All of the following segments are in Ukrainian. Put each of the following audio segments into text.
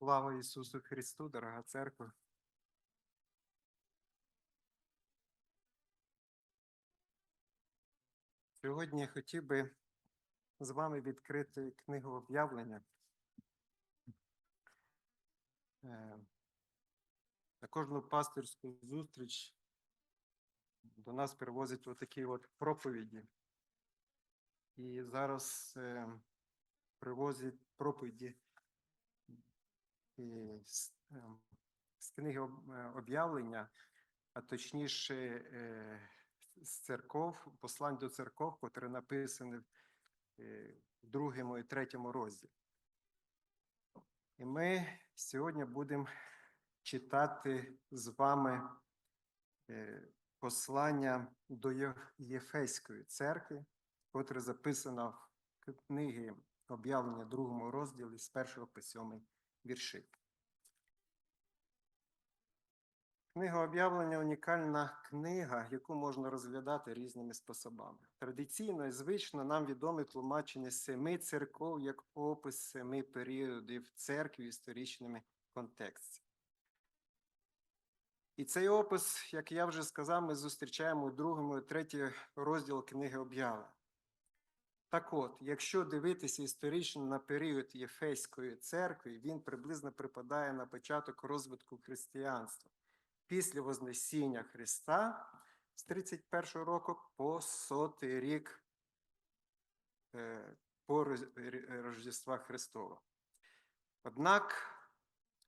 Слава Ісусу Христу, дорога церква. Сьогодні я хотів би з вами відкрити книгу об'явлення. Е, На кожну пастирську зустріч до нас привозять отакі от проповіді. І зараз е, привозять проповіді з, ем, з книги е, об'явлення, а точніше е, з церков, послань до церков, котрі написані е, в другому і третьому розділі. І ми сьогодні будемо читати з вами е, послання до Єфеської церкви, котре записано в книгі об'явлення другому розділі з першого по сьомий вірші. Книга об'явлення унікальна книга, яку можна розглядати різними способами. Традиційно і звично нам відоме тлумачення семи церков як опис семи періодів церкви в історичному контексті. І цей опис, як я вже сказав, ми зустрічаємо у другому і третьому розділі книги об'явлення. Так от, якщо дивитися історично на період Єфеської церкви, він приблизно припадає на початок розвитку християнства після Вознесіння Христа з 31 року по сотий рік е, по Рождества Христова. Однак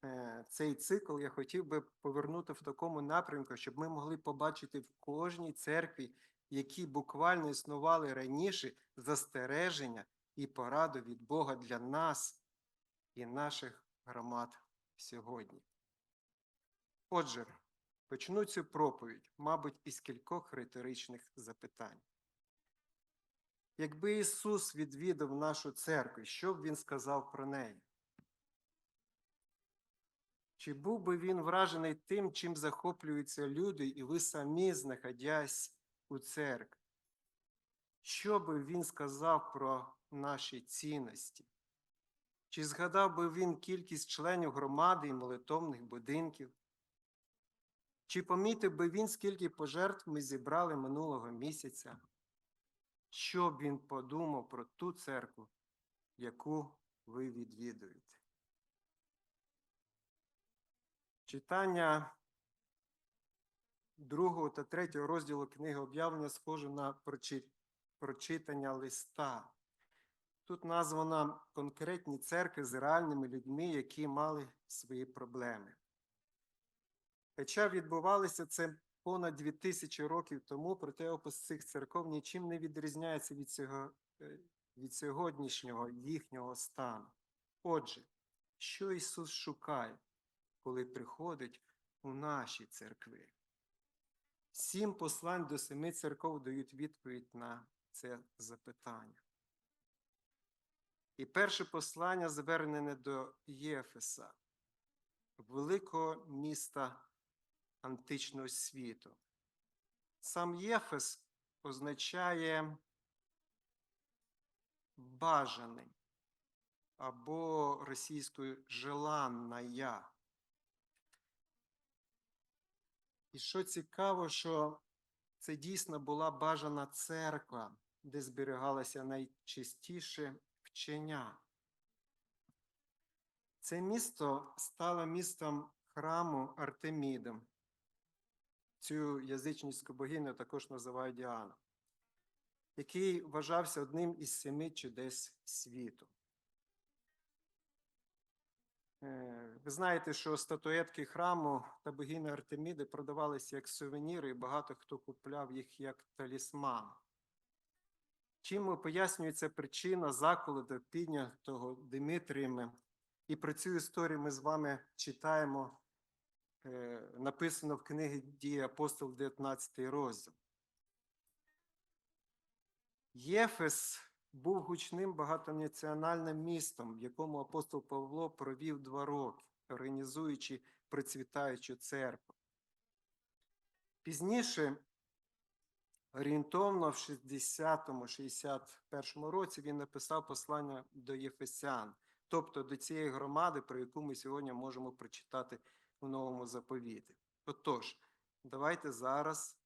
е, цей цикл я хотів би повернути в такому напрямку, щоб ми могли побачити в кожній церкві, які буквально існували раніше, застереження і пораду від Бога для нас і наших громад сьогодні. Отже, почну цю проповідь, мабуть, із кількох риторичних запитань. Якби Ісус відвідав нашу церкву, що б Він сказав про неї? Чи був би він вражений тим, чим захоплюються люди, і ви самі, знаходясь у церкві? Що би він сказав про наші цінності? Чи згадав би він кількість членів громади і молитовних будинків? Чи помітив би він, скільки пожертв ми зібрали минулого місяця? Що б він подумав про ту церкву, яку ви відвідуєте? Читання другого та третього розділу книги об'явлення схоже на прочитання листа. Тут названо конкретні церкви з реальними людьми, які мали свої проблеми. Хоча відбувалося це понад 2000 років тому, проте опис цих церков нічим не відрізняється від, цього, е, від сьогоднішнього їхнього стану. Отже, що Ісус шукає, коли приходить у наші церкви? Сім послань до семи церков дають відповідь на це запитання. І перше послання звернене до Єфеса, великого міста античного світу. Сам Єфес означає бажаний або російською желанная. І що цікаво, що це дійсно була бажана церква, де зберігалося найчистіше вчення. Це місто стало містом храму Артемідом. Цю язичницьку богиню також називають Діану, який вважався одним із семи чудес світу. Е, Ви знаєте, що статуетки храму та богині Артеміди продавалися як сувеніри, і багато хто купляв їх як талісман. Чим пояснюється причина заколоту піднятого Димитрієм? І про цю історію ми з вами читаємо, написано в книгі дії апостол 19 розділ. Єфес був гучним багатонаціональним містом, в якому апостол Павло провів два роки, організуючи процвітаючу церкву. Пізніше, орієнтовно в 60-61 році, він написав послання до Єфесян, тобто до цієї громади, про яку ми сьогодні можемо прочитати у новому заповіті. Отож, давайте зараз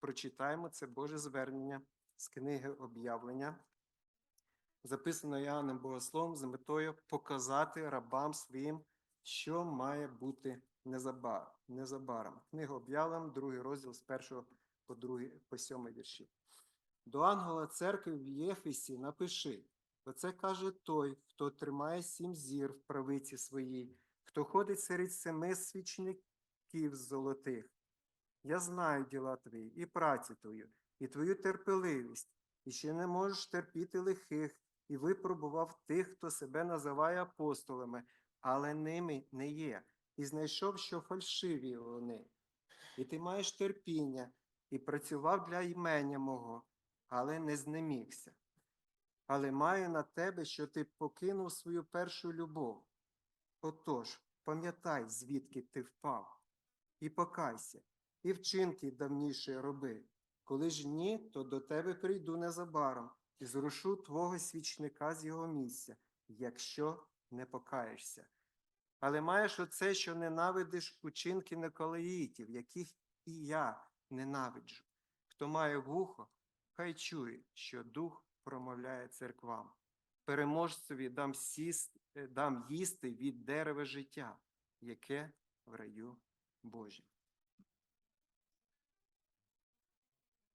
прочитаємо це Боже звернення з книги об'явлення, записано Іоанном Богословом з метою показати рабам своїм, що має бути незабаром. Книга об'явлення, другий розділ з першого по другий по сьомий вірші. До ангела церкви в Єфесі напиши. Оце каже той, хто тримає сім зір в правиці своїй, хто ходить серед семи свічників золотих. Я знаю діла твої і працю твою, і твою терпеливість, і ще не можеш терпіти лихих, і випробував тих, хто себе називає апостолами, але ними не є, і знайшов, що фальшиві вони. І ти маєш терпіння, і працював для імення мого, але не знемігся. Але маю на тебе, що ти покинув свою першу любов. Отож, пам'ятай, звідки ти впав, і покайся, і вчинки давніші роби. Коли ж ні, то до тебе прийду незабаром і зрушу твого свічника з його місця, якщо не покаєшся. Але маєш оце, що ненавидиш учинки Николаїтів, яких і я ненавиджу. Хто має вухо, хай чує, що дух промовляє церквам. Переможцеві дам, сіс, е, дам їсти від дерева життя, яке в раю Божім.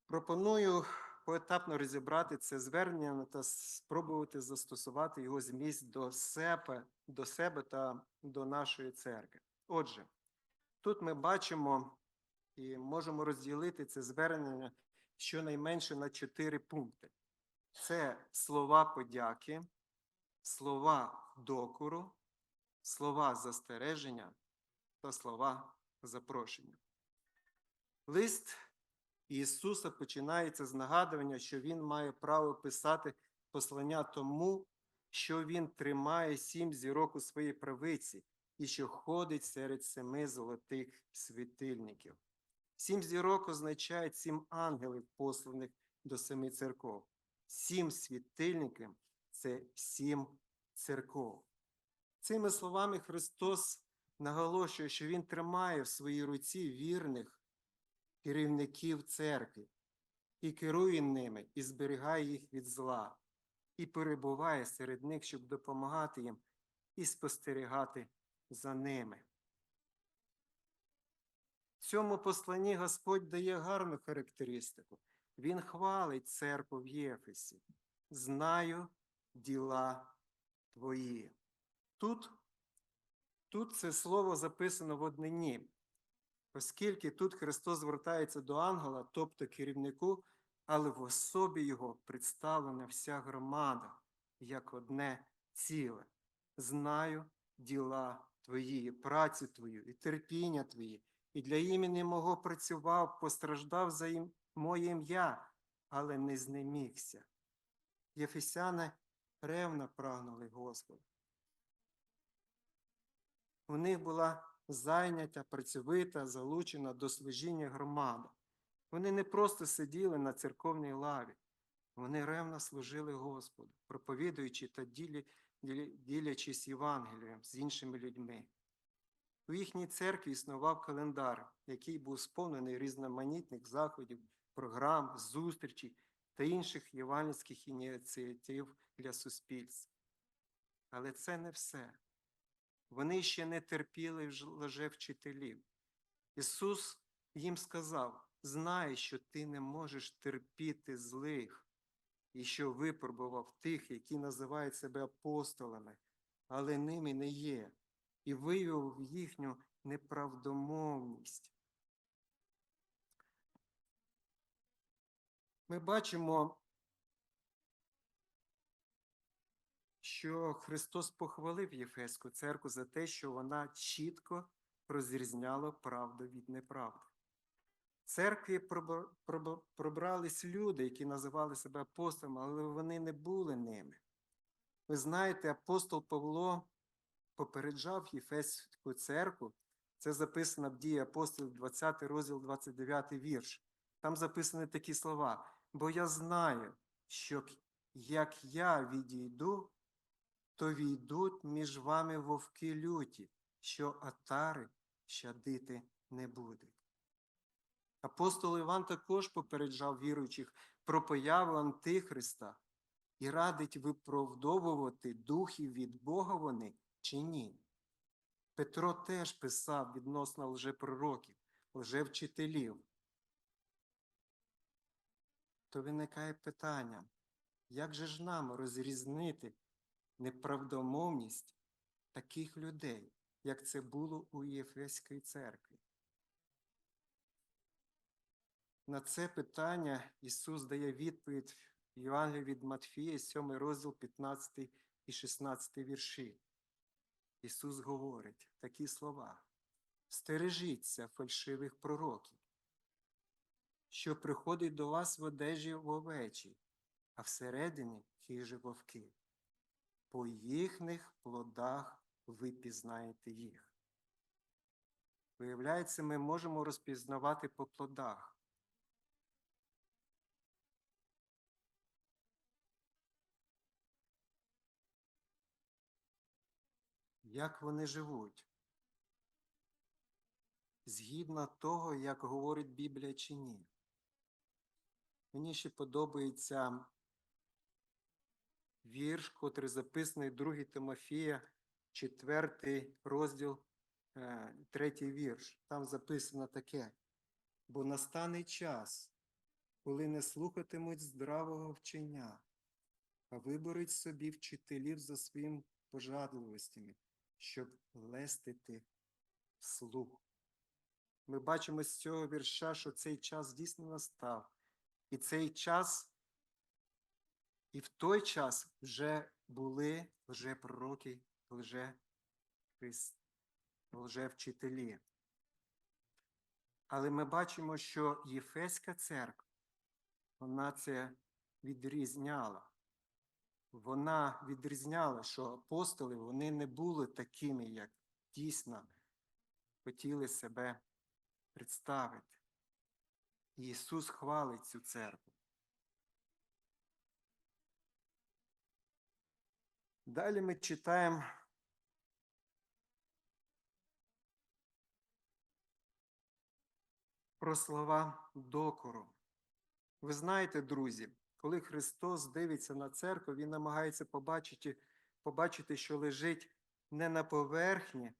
Пропоную поетапно розібрати це звернення та спробувати застосувати його зміст до себе, до себе та до нашої церкви. Отже, тут ми бачимо і можемо розділити це звернення щонайменше на чотири пункти: це слова подяки, слова докору, слова застереження та слова запрошення. Лист Ісуса починається з нагадування, що Він має право писати послання тому, що Він тримає сім зірок у своїй правиці і що ходить серед семи золотих світильників. Сім зірок означає сім ангелів, посланих до семи церков. Сім світильників це сім церков. Цими словами Христос наголошує, що Він тримає в своїй руці вірних керівників церкви, і керує ними, і зберігає їх від зла, і перебуває серед них, щоб допомагати їм і спостерігати за ними. В цьому посланні Господь дає гарну характеристику. Він хвалить церкву в Єфесі. Знаю діла твої. Тут, тут це слово записано в однині, оскільки тут Христос звертається до ангела, тобто керівнику, але в особі його представлена вся громада як одне ціле. Знаю діла твої, працю твою і терпіння твої, і для імені мого працював, постраждав за ім... моє ім'я, але не знемігся. Єфесяни ревно прагнули Господа. У них була зайнята, працьовита, залучена до служіння громада. Вони не просто сиділи на церковній лаві, вони ревно служили Господу, проповідуючи та ділі, ділячись Євангелієм з іншими людьми. У їхній церкві існував календар, який був сповнений різноманітних заходів, програм, зустрічей та інших євангельських ініціатив для суспільства. Але це не все. Вони ще не терпіли лжевчителів. Ісус їм сказав: знай, що ти не можеш терпіти злих, і що випробував тих, які називають себе апостолами, але ними не є, і виявив їхню неправдомовність. Ми бачимо, що Христос похвалив Єфеську церкву за те, що вона чітко розрізняла правду від неправди. Церкві пробра- пробра- пробрались люди, які називали себе апостолами, але вони не були ними. Ви знаєте, апостол Павло попереджав Єфеську церкву, це записано в дії апостолів 20 розділ 29 вірш. Там записані такі слова: бо я знаю, що як я відійду, то війдуть між вами вовки люті, що атари щадити не буде. Апостол Іван також попереджав віруючих про появу Антихриста і радить виправдовувати духів від Бога вони чи ні. Петро теж писав відносно лжепророків, лжевчителів. То виникає питання, як же ж нам розрізнити неправдомовність таких людей, як це було у Єфеської церкві? На це питання Ісус дає відповідь в від Матфія, 7 розділ 15 і 16 вірші. Ісус говорить такі слова: Стережіться фальшивих пророків, що приходить до вас в одежі в овечі, а всередині хижі вовки. По їхніх плодах ви пізнаєте їх. Виявляється, ми можемо розпізнавати по плодах. Як вони живуть? Згідно того, як говорить Біблія чи ні. Мені ще подобається вірш, котрий записаний 2 Тимофія, 4 розділ, 3 вірш. Там записано таке. Бо настане час, коли не слухатимуть здравого вчення, а виберуть собі вчителів за своїм пожадливостями, щоб лестити слух. Ми бачимо з цього вірша, що цей час дійсно настав. І цей час, і в той час вже були лжепророки, лже лжевчителі. Але ми бачимо, що Єфеська церква, вона це відрізняла. Вона відрізняла, що апостоли вони не були такими, як дійсно хотіли себе представити. Ісус хвалить цю церкву. Далі ми читаємо про слова докору. Ви знаєте, друзі, коли Христос дивиться на церкву, Він намагається побачити, побачити, що лежить не на поверхні,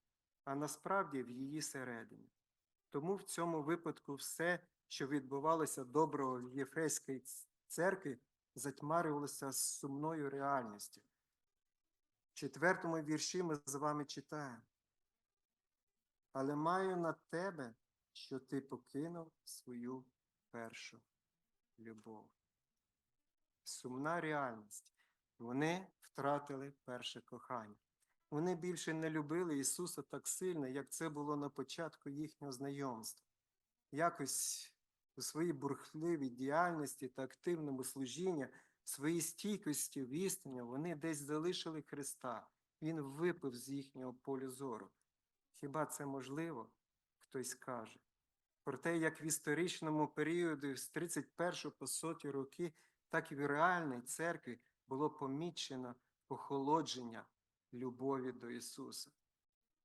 а насправді в її середині. Тому в цьому випадку все, що відбувалося доброго в Єфейській церкві, затьмарювалося сумною реальністю. В четвертому вірші ми з вами читаємо. Але маю на тебе, що ти покинув свою першу любов. Сумна реальність. Вони втратили перше кохання. Вони більше не любили Ісуса так сильно, як це було на початку їхнього знайомства. Якось у своїй бурхливій діяльності та активному служінні, своїй стійкості в істині, вони десь залишили Христа. Він випив з їхнього полю зору. Хіба це можливо? Хтось каже. Проте, як в історичному періоді з 31 по 100 роки, так і в реальній церкві було помічено охолодження любові до Ісуса.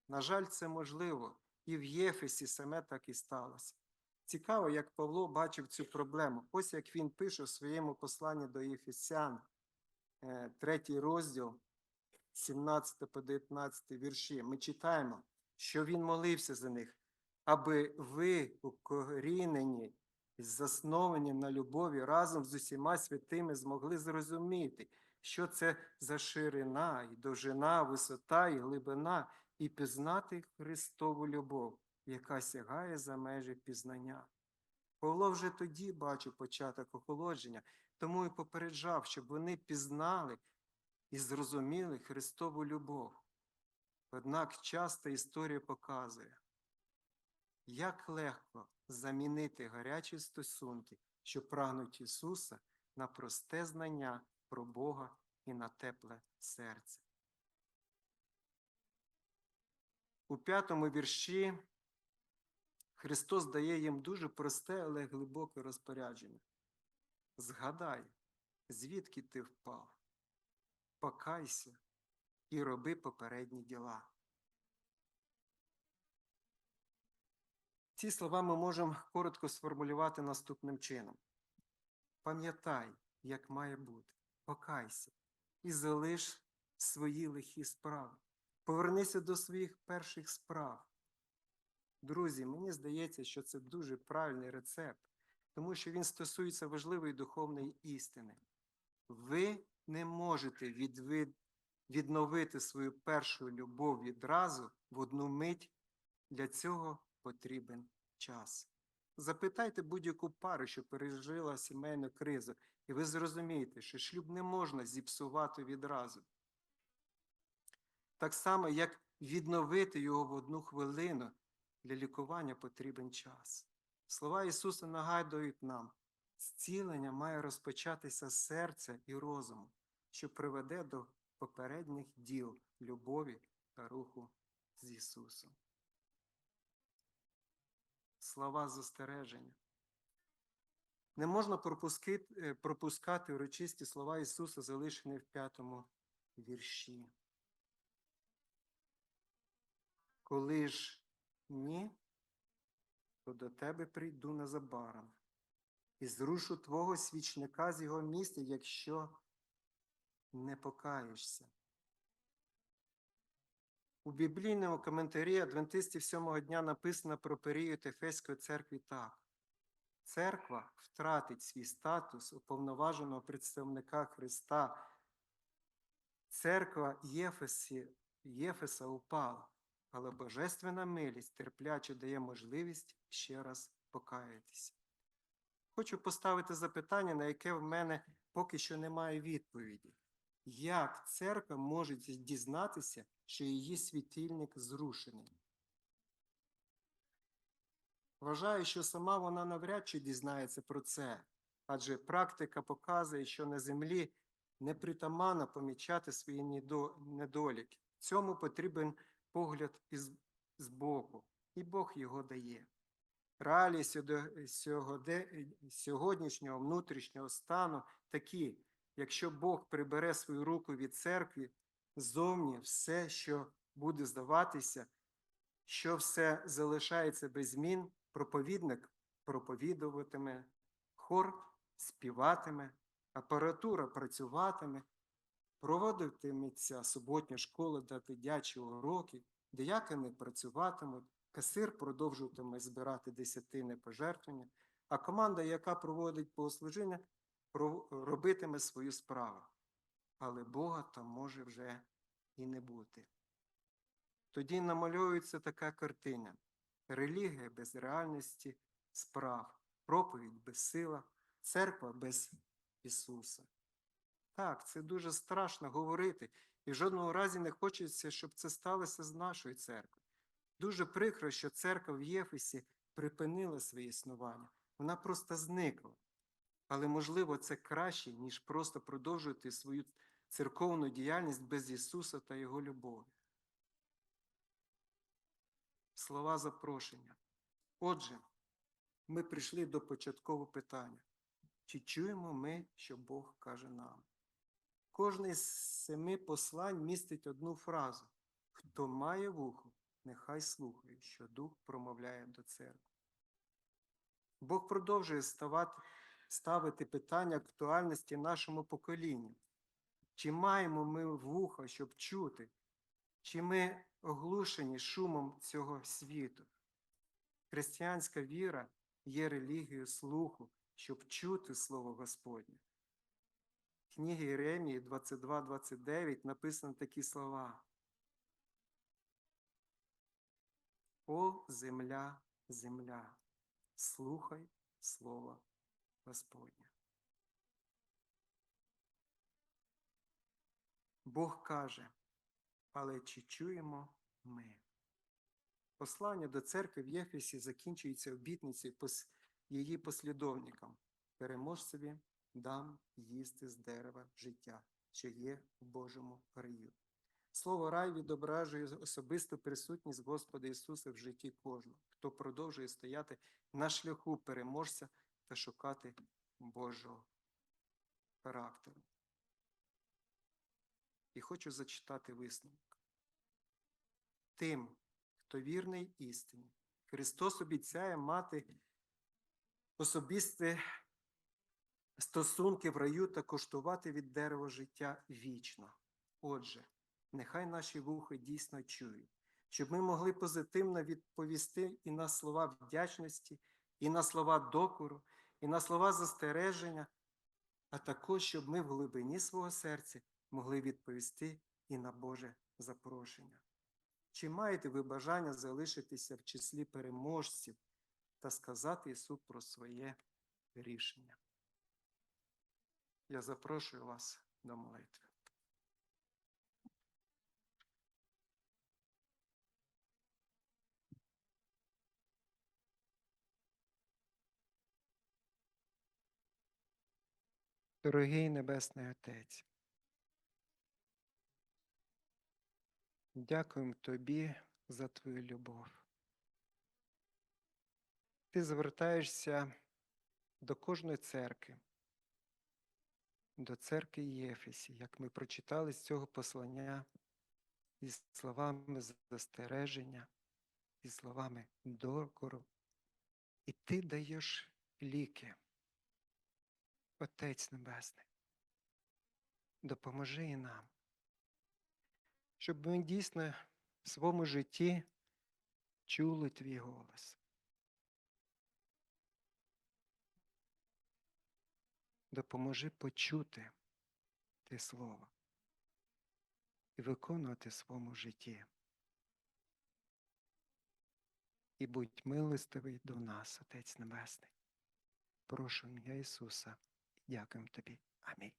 На жаль, це можливо, і в Єфесі саме так і сталося. Цікаво, як Павло бачив цю проблему. Ось як він пише в своєму посланні до Єфесян, е, третій розділ, 17 по 19 вірші. Ми читаємо, що він молився за них, аби ви, укорінені і засновані на любові, разом з усіма святими змогли зрозуміти, що це за ширина, і довжина, висота і глибина, і пізнати Христову любов, яка сягає за межі пізнання. Павло вже тоді бачив початок охолодження, тому і попереджав, щоб вони пізнали і зрозуміли Христову любов. Однак часто історія показує, як легко замінити гарячі стосунки, що прагнуть Ісуса на просте знання про Бога і на тепле серце. У п'ятому вірші Христос дає їм дуже просте, але глибоке розпорядження. Згадай, звідки ти впав, покайся і роби попередні діла. Ці слова ми можемо коротко сформулювати наступним чином. Пам'ятай, як має бути, покайся і залиш свої лихі справи. Повернися до своїх перших справ. Друзі, мені здається, що це дуже правильний рецепт, тому що він стосується важливої духовної істини. Ви не можете відновити свою першу любов відразу в одну мить. Для цього потрібен час. Запитайте будь-яку пару, що пережила сімейну кризу, і ви зрозумієте, що шлюб не можна зіпсувати відразу. Так само, як відновити його в одну хвилину, для лікування потрібен час. Слова Ісуса нагадують нам, зцілення має розпочатися з серця і розуму, що приведе до попередніх діл любові та руху з Ісусом. Слова застереження. Не можна пропускати, е, пропускати урочисті слова Ісуса, залишені в п'ятому вірші. Коли ж ні, то до тебе прийду незабаром і зрушу твого свічника з його місця, якщо не покаєшся. У біблійному коментарі Адвентистів сьомого дня написано про період Ефеської церкви так. Церква втратить свій статус уповноваженого представника Христа. Церква Єфесі, Єфеса упала, але Божественна милість терпляче дає можливість ще раз покаятися. Хочу поставити запитання, на яке в мене поки що немає відповіді. Як церква може дізнатися, що її світильник зрушений? Вважаю, що сама вона навряд чи дізнається про це, адже практика показує, що на землі непритаманно помічати свої недоліки. Цьому потрібен погляд із збоку, і Бог його дає. Реалії сьогоднішнього внутрішнього стану такі, якщо Бог прибере свою руку від церкви, зовні все, що буде здаватися, що все залишається без змін, проповідник проповідуватиме, хор співатиме, апаратура працюватиме, проводитиметься суботня школа та дитячі уроки, диякини працюватимуть, касир продовжуватиме збирати десятини пожертвення, а команда, яка проводить богослужіння, робитиме свою справу. Але Бога там може вже і не бути. Тоді намальовується така картина: релігія без реальності справ, проповідь без сила, церква без Ісуса. Так, це дуже страшно говорити, і в жодному разі не хочеться, щоб це сталося з нашою церквою. Дуже прикро, що церква в Єфесі припинила своє існування. Вона просто зникла. Але, можливо, це краще, ніж просто продовжувати свою церковну діяльність без Ісуса та Його любові. Слова запрошення. Отже, ми прийшли до початкового питання. Чи чуємо ми, що Бог каже нам? Кожне з семи послань містить одну фразу: Хто має вухо, нехай слухає, що Дух промовляє до церкви. Бог продовжує ставати, ставити питання актуальності нашому поколінню. Чи маємо ми вухо, щоб чути? Чи ми оглушені шумом цього світу? Християнська віра є релігією слуху, щоб чути Слово Господнє. В книгі Єремії 22-29 написано такі слова. О, земля, земля, слухай Слово Господнє. Бог каже, але чи чуємо ми? Послання до церкви в Єфесі закінчується обітницею її послідовникам. Переможцеві дам їсти з дерева життя, що є в Божому раю. Слово рай відображує особисту присутність Господа Ісуса в житті кожного, хто продовжує стояти на шляху переможця та шукати Божого характеру. і хочу зачитати висновок. Тим, хто вірний істині, Христос обіцяє мати особисті стосунки в раю та коштувати від дерева життя вічно. Отже, нехай наші вухи дійсно чують, щоб ми могли позитивно відповісти і на слова вдячності, і на слова докору, і на слова застереження, а також, щоб ми в глибині свого серця могли відповісти і на Боже запрошення. Чи маєте ви бажання залишитися в числі переможців та сказати Ісу про своє рішення? Я запрошую вас до молитви. Дорогий Небесний Отець, дякуємо Тобі за Твою любов. Ти звертаєшся до кожної церкви, до церкви Єфесі, як ми прочитали з цього послання, із словами застереження, із словами докору. І ти даєш ліки. Отець Небесний, допоможи і нам, щоб ми дійсно в своєму житті чули твій голос. Допоможи почути те слово і виконувати в своєму житті. І будь милостивий до нас, Отець Небесний. Прошу ім'я Ісуса. Дякуємо тобі. Амінь.